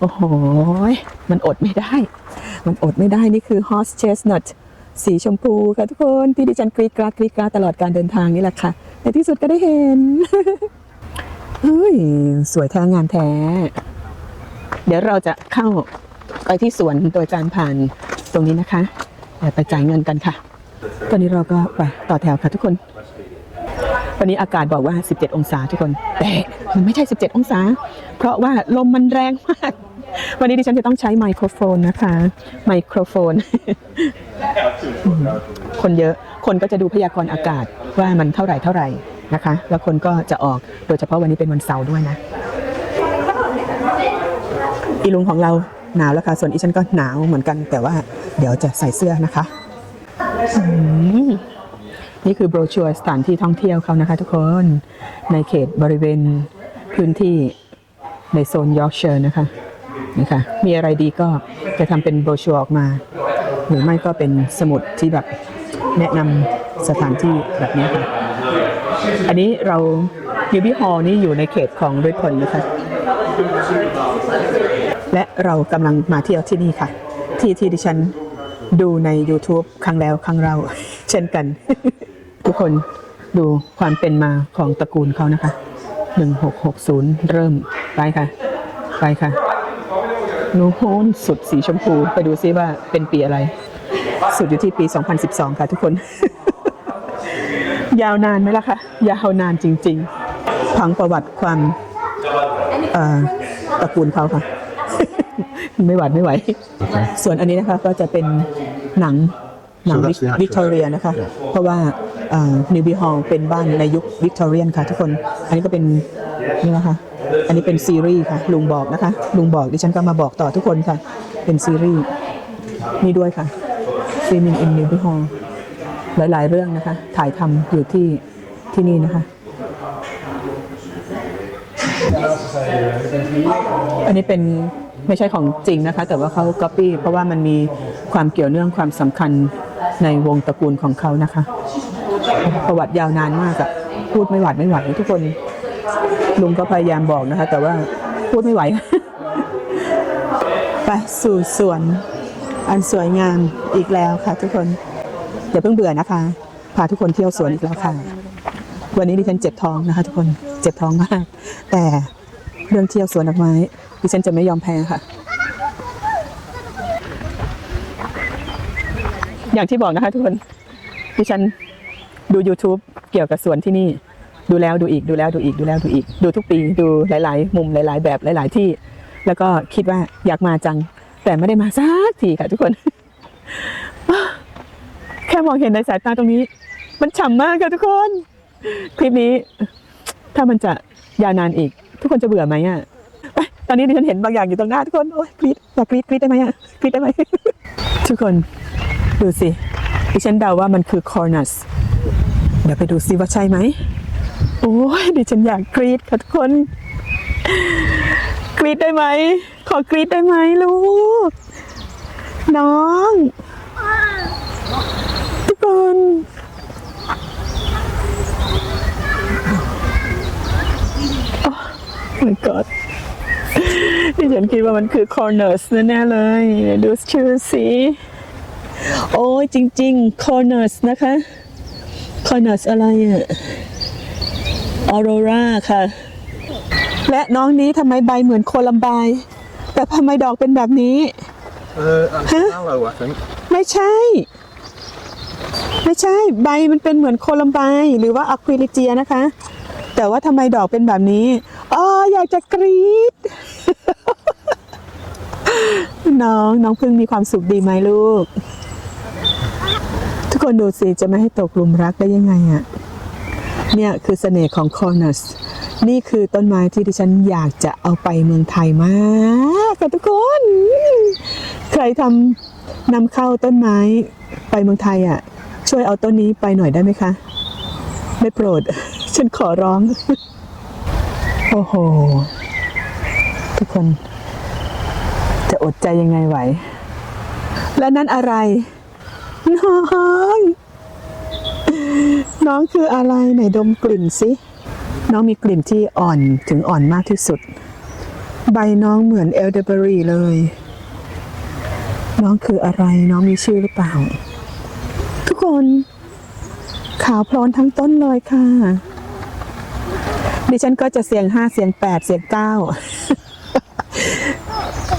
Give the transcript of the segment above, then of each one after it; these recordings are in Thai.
โอ้โห มันอดไม่ได้ มันอดไม่ได้นี่คือ horse chestnut สีชมพูค่ะทุกคนที่ดิฉันกรีดกราดกรีดกราดตลอดการเดินทางนี่แหละค่ะ ในที่สุดก็ได้เห็นเฮ้ยสวยแท้งามแท้ เดี๋ยวเราจะเข้าไปที่สวนโดยการผ่านตรงนี้นะคะเดี๋ยวไปจ่ายเงินกันค่ะ ตอนนี้เราก็ไปต่อแถวค่ะทุกคนวันนี้อากาศบอกว่า 17 องศาทุกคน แต่มันไม่ใช่ 17 องศา เพราะว่าลมมันแรงมาก วันนี้ดิฉันจะต้องใช้ไมโครโฟนนะคะ ไมโครโฟน คนเยอะ คนก็จะดูพยากรณ์อากาศว่ามันเท่าไหร่เท่าไหร่นะคะ แล้วคนก็จะออก โดยเฉพาะวันนี้เป็นวันเสาร์ด้วยนะ อีลุงของเราหนาวแล้วค่ะ ส่วนอีฉันก็หนาวเหมือนกัน แต่ว่าเดี๋ยวจะใส่เสื้อนะคะ นี่คือโบรชัวร์สถานที่ท่องเที่ยวเขานะคะทุกคน ในเขตบริเวณพื้นที่ในโซนยอร์กเช r ร์นะคะ นี่ค่ะมีอะไรดีก็จะทำเป็นโบรชัวร์ออกมา หรือไม่ก็เป็นสมุดที่แบบแนะนำสถานที่แบบนี้ค่ะ อันนี้เรายูบิฮอลนี่อยู่ในเขตของริพนนะคะ และเรากำลังมาเที่ยวที่นี่ค่ะ ที่ที่ดิฉันดูใน YouTube ครั้งแล้วครั้งเราเช่นกัน ทุกคนดูความเป็นมาของตระกูลเขานะคะ 1660 เริ่มไปค่ะ ไปค่ะ นูโฮนสุดสีชมพู ไปดูซิว่าเป็นปีอะไร สุดอยู่ที่ปี 2012 ค่ะทุกคน ยาวนานไหมล่ะคะ ยาวนานจริงๆ พังประวัติความเอ่อตระกูลเขาค่ะ ไม่หวัดไม่ไหว ส่วนอันนี้นะคะก็จะเป็นหนังหนัง So that's the actual- วิกตอเรียนะคะ Yeah. เพราะว่านิวบีฮอลเป็นบ้านในยุควิกตอเรียนค่ะทุกคน อันนี้ก็เป็นนี่นะคะ อันนี้เป็นซีรีส์ค่ะ ลุงบอกนะคะ ลุงบอกดิฉันก็มาบอกต่อทุกคนค่ะ เป็นซีรีส์นี่ด้วยค่ะซีมินอินนิวบีฮอลหลาย ๆ เรื่องนะคะ ถ่ายทำอยู่ที่ที่นี่นะคะ อันนี้เป็นไม่ใช่ของจริงนะคะ แต่ว่าเขาก๊อปปี้เพราะว่ามันมีความเกี่ยวเนื่องความสำคัญในวงตระกูลของเขานะคะ ประวัติยาวนานมากอะพูดไม่หวัดไม่ไหวทุกคน ลุงก็พยายามบอกนะคะ แต่ว่าพูดไม่ไหว ไปสู่สวน อันสวยงามอีกแล้วค่ะ ทุกคนอย่าเพิ่งเบื่อนะคะ พาทุกคนเที่ยวสวนอีกแล้วค่ะ วันนี้ดิฉันเจ็บท้องนะคะ ทุกคนเจ็บท้องมาก แต่เรื่องเที่ยวสวนดอกไม้ดิฉันจะไม่ยอมแพ้ค่ะ อย่างที่บอกนะคะ ทุกคนดิฉันดู YouTube เกี่ยวกับสวนที่นี่ ดูแล้วดูอีกดูแล้วดูอีกดูแล้วดูอีก ดูทุกปีดูหลาย ๆ มุมหลาย ๆ แบบหลาย ๆ ที่ แล้วก็คิดว่าอยากมาจัง แต่ไม่ได้มาสักทีค่ะทุกคน แค่มองเห็นในสายตาตรงนี้ มันฉ่ำมากค่ะทุกคน คลิปนี้ ถ้ามันจะยาวนานอีก ทุกคนจะเบื่อไหมอะไปตอนนี้ดิฉันเห็นบางอย่างอยู่ตรงหน้าทุกคนโอ้ยกรี๊ดอยากกรี๊ดกรีดได้ไหมอะกรีดได้ไหมทุกคนดูสิดิฉันเดาว่ามันคือคอร์นัสเดี๋ยวไปดูซิว่าใช่ไหม โอ้ยดิฉันอยากกรีดค่ะทุกคน กรีดได้ไหม ขอกรีดได้ไหมลูก น้อง ทุกคนโอ้ my god ดิฉันคิดว่ามันคือ corners แน่ๆเลยดูชื่อสิโอ้ยจริง ๆ corners นะคะ corners อะไรอะ aurora ค่ะ และน้องนี้ทำไมใบเหมือนโคลัมไบน์แต่ทำไมดอกเป็นแบบนี้ Uh, and aloe, I think. ไม่ใช่ ไม่ใช่ ใบมันเป็นเหมือนโคลัมไบน์หรือว่าอะควิลิเจียนะคะ แต่ว่าทำไมดอกเป็นแบบนี้อ๋ออยากจะกรี๊ดน้องน้องเพิ่งมีความสุขดีไหมลูก ทุกคนดูสิจะไม่ให้ตกหลุมรักได้ยังไงอะ เนี่ยคือเสน่ห์ของคอนัสนี่คือต้นไม้ที่ดิฉันอยากจะเอาไปเมืองไทยมากค่ะทุกคน ใครทำนำเข้าต้นไม้ไปเมืองไทยอะ ช่วยเอาต้นนี้ไปหน่อยได้ไหมคะได้โปรด ฉันขอร้อง โอ้โห ทุกคน จะอดใจยังไงไหว และนั่นอะไรน้อง น้องคืออะไรไหนดมกลิ่นสิน้องมีกลิ่นที่อ่อนถึงอ่อนมากที่สุด ใบน้องเหมือนเอลเดอร์เบอรี่เลย น้องคืออะไรน้องมีชื่อหรือเปล่า ทุกคนขาวโพลนทั้งต้นเลยค่ะ ดิฉันก็จะเสียงห้าเสียงแปดเสียงเก้า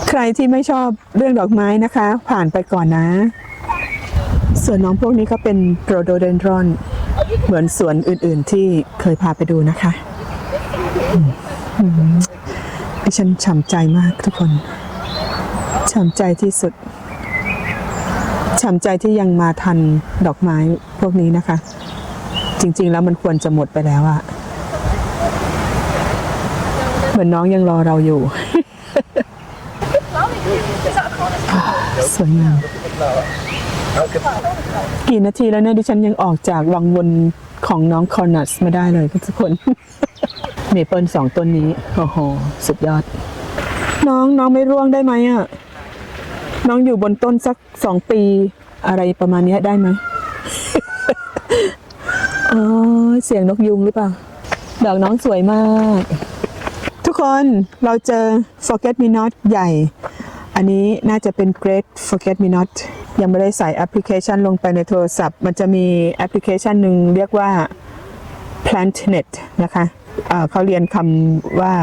ใครที่ไม่ชอบเรื่องดอกไม้นะคะ ผ่านไปก่อนนะ ส่วนน้องพวกนี้ก็เป็นโรโดเดนดรอน เหมือนสวนอื่นๆที่เคยพาไปดูนะคะอืมอืมดิฉันฉ่ำใจมากทุกคนฉ่ำใจที่สุดฉ่ำใจที่ยังมาทันดอกไม้พวกนี้นะคะ จริง ๆ แล้วมันควรจะหมดไปแล้วอะเหมือนน้องยังรอเราอยู่ สวยงาม กี่นาทีแล้วเนี่ยดิฉันยังออกจากวังวนของน้องคอร์นัสไม่ได้เลยทุกคน เมเปิลสองต้นนี้ โอ้โห สุดยอด น้องน้องไม่ร่วงได้ไหมอะ น้องอยู่บนต้นสักสองปี อะไรประมาณเนี้ยได้ไหมอ๋อ เสียงนกยุงหรือเปล่า ดอกน้องสวยมาก ทุกคนเราเจอ forget me not ใหญ่ อันนี้น่าจะเป็น Great Forget Me Not ยังไม่ได้ใส่แอปพลิเคชันลงไปในโทรศัพท์ มันจะมีแอปพลิเคชันหนึ่งเรียกว่า PlantNet นะคะอ่าเขาเรียนคำว่า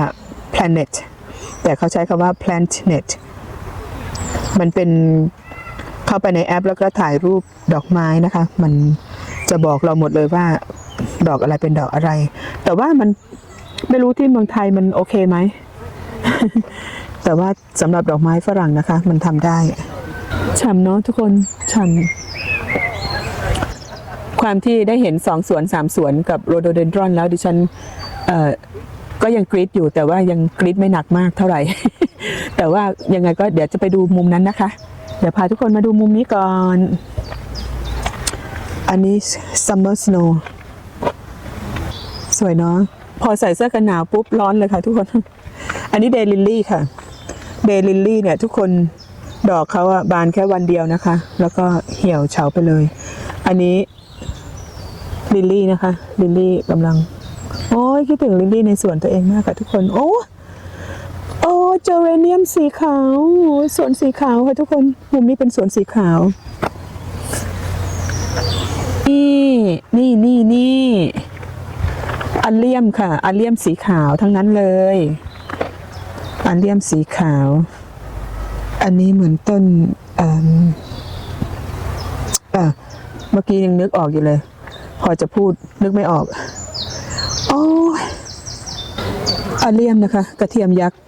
planet แต่เขาใช้คำว่า PlantNet มันเป็นเข้าไปในแอปแล้วก็ถ่ายรูปดอกไม้นะคะ มันจะบอกเราหมดเลยว่าดอกอะไรเป็นดอกอะไร แต่ว่ามันไม่รู้ที่เมืองไทยมันโอเคไหม แต่ว่าสำหรับดอกไม้ฝรั่งนะคะ มันทำได้ ฉ่ำเนาะทุกคนฉ่ำความที่ได้เห็นสองสวนสามสวนกับโรโดเดนดรอนแล้วดิฉันก็ยังกรีดอยู่แต่ว่ายังกรีดไม่หนักมากเท่าไหร่ แต่ว่ายังไงก็เดี๋ยวจะไปดูมุมนั้นนะคะ เดี๋ยวพาทุกคนมาดูมุมนี้ก่อน อันนี้ summer snow สวยเนาะพอใส่เสื้อกันหนาวปุ๊บร้อนเลยค่ะทุกคน อันนี้เดลิลลี่ค่ะ เดลิลลี่เนี่ยทุกคน ดอกเขาอะบานแค่วันเดียวนะคะ แล้วก็เหี่ยวเฉาไปเลย อันนี้ลิลลี่นะคะ ลิลลี่กำลัง โอ้ยคิดถึงลิลลี่ในสวนตัวเองมากค่ะทุกคน โอ้โอ้เจอเรเนียมสีขาวสวนสีขาวค่ะทุกคนมุมนี้เป็นสวนสีขาว นี่นี่นี่นี่อัลเลียมค่ะอัลเลียมสีขาวทั้งนั้นเลยอันเลียมสีขาว อันนี้เหมือนต้นเอ่ออะเมื่อกี้ยังนึกออกอยู่เลย พอจะพูดนึกไม่ออก โอ้อันเลียมนะคะ กระเทียมยักษ์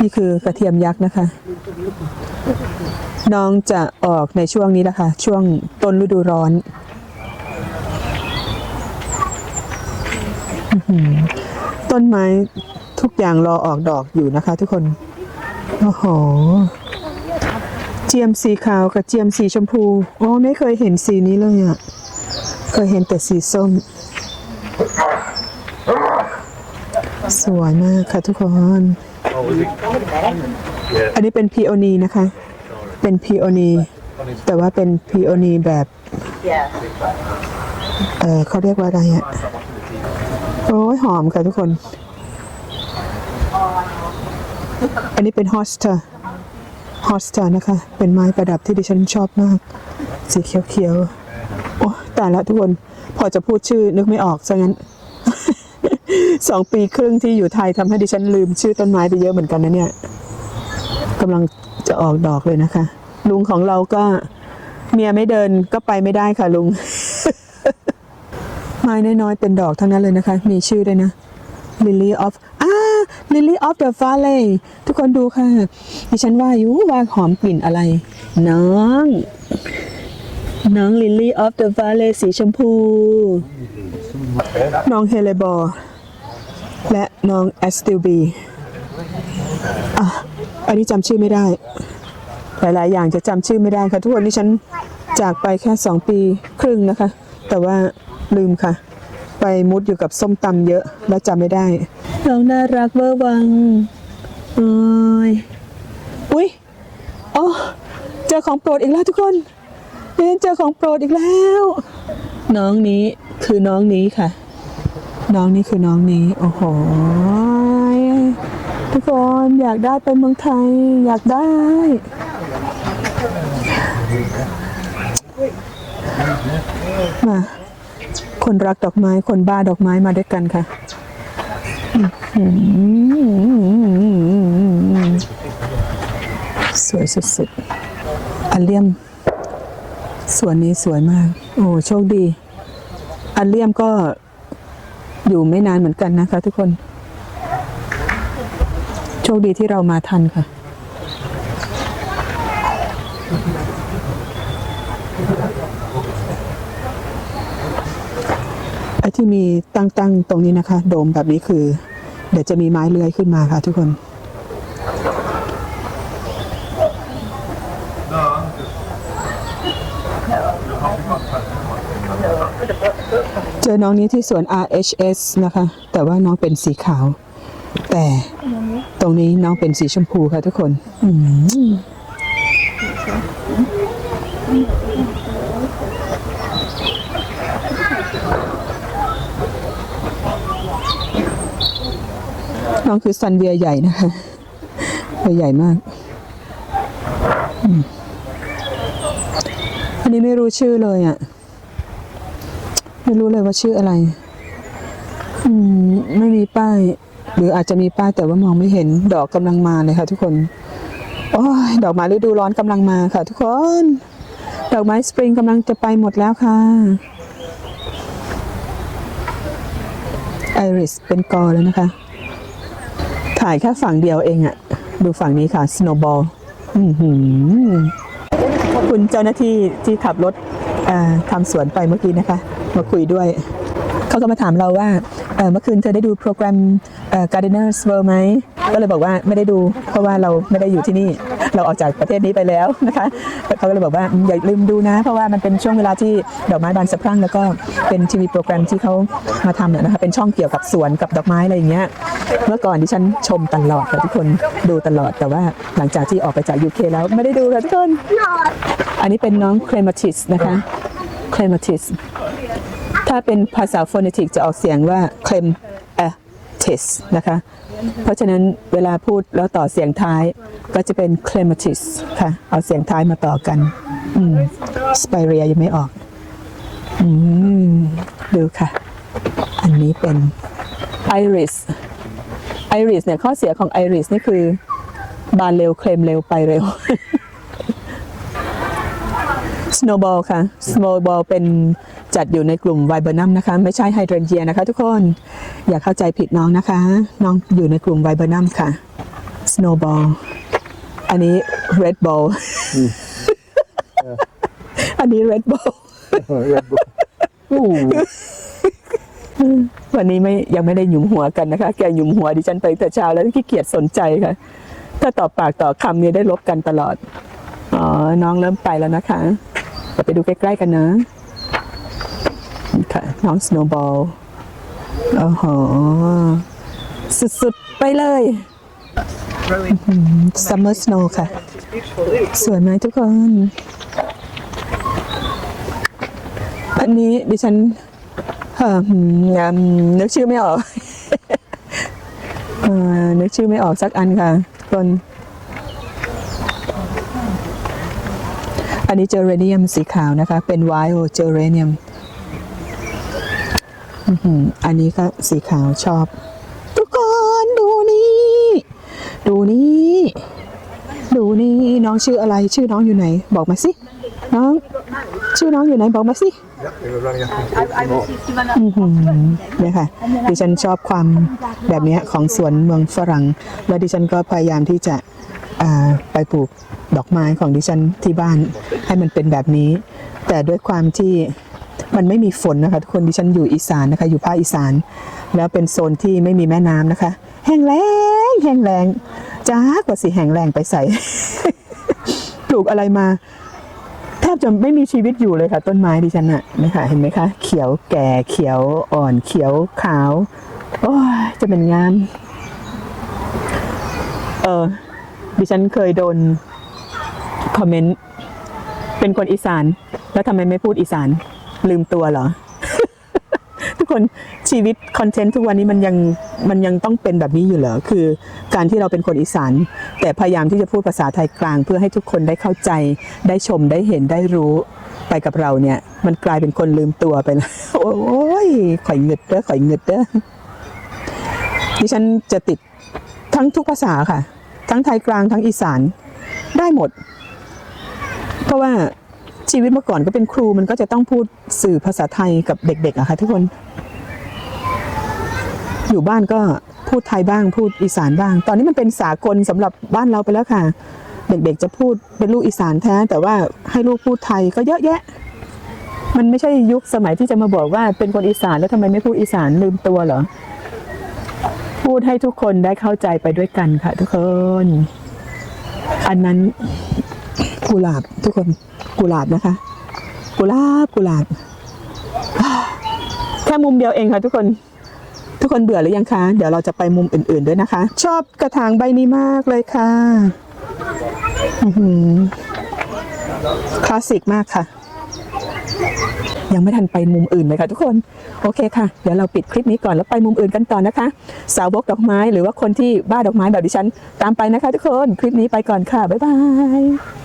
นี่คือกระเทียมยักษ์นะคะ น้องจะออกในช่วงนี้แหละค่ะช่วงต้นฤดูร้อนต้นไม้ทุกอย่างรอออกดอกอยู่นะคะ ทุกคน โอ้โห เจียมสีขาวกับเจียมสีชมพู โอ้ไม่เคยเห็นสีนี้เลยอะ่ะ เคยเห็นแต่สีส้ม สวยมากค่ะทุกคน อันนี้เป็นพีโอนีนะคะ เป็นพีโอนี แต่ว่าเป็นพีโอนีแบบ เออเขาเรียกว่าอะไรอะโอ้ยหอมค่ะทุกคน อันนี้เป็นฮอสเตอร์ฮอสเตอร์นะคะ เป็นไม้ประดับที่ดิฉันชอบมาก สีเขียวๆ โอ้แต่ละทุกคน พอจะพูดชื่อนึกไม่ออกซะงั้นสองปีครึ่งที่อยู่ไทยทำให้ดิฉันลืมชื่อต้นไม้ไปเยอะเหมือนกันนะเนี่ยกำลังจะออกดอกเลยนะคะ ลุงของเราก็เมียไม่เดินก็ไปไม่ได้ค่ะลุง ไม้น้อยๆเป็นดอกทั้งนั้นเลยนะคะ มีชื่อด้วยนะ Lily of อ่า Lily of the Valley ทุกคนดูค่ะ ดิฉันว่าอยู่ว่าหอมกลิ่นอะไร น้อง น้อง Lily of the Valley สีชมพู น้องเฮเลบอร์และน้องแอสติลบีอะอันนี้จำชื่อไม่ได้ หลาย ๆ อย่างจะจำชื่อไม่ได้ค่ะ ทุกคนที่ฉันจากไปแค่สองปีครึ่งนะคะ แต่ว่าลืมค่ะ ไปมุดอยู่กับส้มตำเยอะ แล้วจำไม่ได้น้องน่ารักเวอร์วังโอ้ยอุ้ยอ๋อเจอของโปรดอีกแล้วทุกคนเรนเจอของโปรดอีกแล้ว น้องนี้คือน้องนี้ค่ะ น้องนี้คือน้องนี้ โอ้โหทุกคนอยากได้ไปเมืองไทย อยากได้ มา คนรักดอกไม้ คนบ้าดอกไม้มาด้วยกันค่ะสวยสุดๆอัลเลียมสวนนี้สวยมาก โอ้โชคดี อัลเลียมก็อยู่ไม่นานเหมือนกันนะคะทุกคน โชคดีที่เรามาทันค่ะ ที่มีตั้งๆตรงนี้นะคะ โดมแบบนี้คือ เดี๋ยวจะมีไม้เลื้อยขึ้นมาค่ะทุกคนเจอน้องนี้ที่สวน RHS นะคะ แต่ว่าน้องเป็นสีขาว แต่ตรงนี้น้องเป็นสีชมพูค่ะทุกคน อืม น้องคือซันเวียใหญ่นะคะตัวใหญ่มาก อันนี้ไม่รู้ชื่อเลยอะ ไม่รู้เลยว่าชื่ออะไร อืม ไม่มีป้าย หรืออาจจะมีป้ายแต่ว่ามองไม่เห็น ดอกกำลังมาเลยค่ะ ทุกคน โอ้ย ดอกไม้ฤดูร้อนกำลังมาค่ะ ทุกคน ดอกไม้สปริงกำลังจะไปหมดแล้วค่ะไอริสเป็นกอแล้วนะคะายแค่ฝั่งเดียวเองอะดูฝั่งนี้ค่ะ สโนบอลขอบคุณเจ้าหน้าที่ที่ขับรถทำสวนไปเมื่อกี้นะคะ มาคุยด้วย เขาก็มาถามเราว่าเมื่อคืนเธอได้ดูโปรแกรม Gardeners World ไหม ก็เลยบอกว่าไม่ได้ดู เพราะว่าเราไม่ได้อยู่ที่นี่ เราออกจากประเทศนี้ไปแล้วนะคะเขาก็เลยบอกว่าอย่าลืมดูนะ เพราะว่ามันเป็นช่วงเวลาที่ดอกไม้บานสะพรั่งแล้วก็เป็นทีวีโปรแกรมที่เขามาทำเนี่ยนะคะเป็นช่องเกี่ยวกับสวนกับดอกไม้อะไรอย่างเงี้ยเมื่อก่อนที่ฉันชมตลอดค่ะทุกคนดูตลอดแต่ว่าหลังจากที่ออกไปจาก UK แล้วไม่ได้ดูค่ะทุกคน อันนี้เป็นน้องเคลมาติสนะคะเคลมาติสถ้าเป็นภาษาโฟนติกจะออกเสียงว่าเคลม เอติสนะคะ เพราะฉะนั้นเวลาพูดแล้วต่อเสียงท้ายก็จะเป็นเคลมาติสค่ะ เอาเสียงท้ายมาต่อกัน อืมสไปเรียยังไม่ออก อืม ดูค่ะ อันนี้เป็นไอริสไอริสเนี่ยข้อเสียของไอริสนี่คือบานเร็วเคลมเร็วไปเร็ว Snowball ค่ะ Snowball เป็นจัดอยู่ในกลุ่มไวเบอร์นัมนะคะ ไม่ใช่ไฮเดรนเจียนะคะทุกคน อย่าเข้าใจผิดน้องนะคะ น้องอยู่ในกลุ่มไวเบอร์นัมค่ะ Snowball อันนี้ Red Ball อันนี้ Red Ball Red Bull. Ooh. วันนี้ไม่ยังไม่ได้หยุมหัวกันนะคะ แกหยุมหัวดิฉันไปแต่เช้าแล้วขี้เกียจสนใจค่ะ ถ้าต่อปากต่อคำเนี่ยได้ลบกันตลอด อ๋อ น้องเริ่มไปแล้วนะคะ เราไปดูใกล้ๆกันนะค่ะน้องสโนว์บอลโอ้โหสุดๆ ไปเลยซัมเมอร์สโนว์ค่ะ สวยไหมทุกคน อันนี้ดิฉันเอ่ออืมอืมนึกชื่อไม่ออกเอ่อนึกชื่อไม่ออกสักอันค่ะคน อันนี้เจอเรเนียมสีขาวนะคะ เป็นไวโอเจอเรเนียมอือหืออันนี้ก็สีขาวชอบ ทุกคนดูนี่ ดูนี่ ดูนี่น้องชื่ออะไร ชื่อน้องอยู่ไหน บอกมาสิ น้อง ชื่อน้องอยู่ไหนบอกมาสิอือหือเนี่ยค่ะ ดิฉันชอบความแบบเนี้ยของสวนเมืองฝรั่ง แล้วดิฉันก็พยายามที่จะไปปลูกดอกไม้ของดิฉันที่บ้าน ให้มันเป็นแบบนี้ แต่ด้วยความที่มันไม่มีฝนนะคะทุกคนดิฉันอยู่อีสานนะคะ อยู่ภาคอีสาน แล้วเป็นโซนที่ไม่มีแม่น้ำนะคะ แห้งแล้งแห้งแล้งจ้ากว่าสิแห้งแรงไปใส่ ปลูกอะไรมา แทบจะไม่มีชีวิตอยู่เลยค่ะ ต้นไม้ดิฉันอะนะคะเห็นไหมคะ เขียวแก่เขียวอ่อนเขียวขาวโอ้ยจะเป็นงามเออดิฉันเคยโดนคอมเมนต์ เป็นคนอีสาน แล้วทำไมไม่พูดอีสาน ลืมตัวเหรอ ทุกคนชีวิตคอนเทนต์ทุกวันนี้มันยังมันยังต้องเป็นแบบนี้อยู่เหรอคือ การที่เราเป็นคนอีสาน แต่พยายามที่จะพูดภาษาไทยกลาง เพื่อให้ทุกคนได้เข้าใจ ได้ชมได้เห็นได้รู้ไปกับเราเนี่ย มันกลายเป็นคนลืมตัวไปแล้วโอ้ยข่อยเงึดเด้อข่อยเงึดเด้อดิฉันจะติดทั้งทุกภาษาค่ะ ทั้งไทยกลางทั้งอีสานได้หมด เพราะว่าชีวิตเมื่อก่อนก็เป็นครูมันก็จะต้องพูดสื่อภาษาไทยกับเด็กๆอะค่ะทุกคน อยู่บ้านก็พูดไทยบ้างพูดอีสานบ้าง ตอนนี้มันเป็นสากลสำหรับบ้านเราไปแล้วค่ะ เด็กๆจะพูดเป็นลูกอีสานแท้ แต่ว่าให้ลูกพูดไทยก็เยอะแยะ มันไม่ใช่ยุคสมัยที่จะมาบอกว่าเป็นคนอีสานแล้วทำไมไม่พูดอีสานลืมตัวเหรอพูดให้ทุกคนได้เข้าใจไปด้วยกันค่ะ ทุกคน อันนั้น กุหลาบทุกคนกุหลาบนะคะ กุหลาบกุหลาบแค่มุมเดียวเองค่ะทุกคนทุกคนเบื่อหรือยังคะ เดี๋ยวเราจะไปมุมอื่น ๆด้วยนะคะ ชอบกระถางใบนี้มากเลยค่ะคลาสสิกมากค่ะ ยังไม่ทันไปมุมอื่นเลยค่ะทุกคน โอเคค่ะ เดี๋ยวเราปิดคลิปนี้ก่อนแล้วไปมุมอื่นกันต่อนะคะ สาวบกดอกไม้หรือว่าคนที่บ้าดอกไม้แบบดิฉัน ตามไปนะคะ ทุกคน คลิปนี้ไปก่อนค่ะ บ๊ายบาย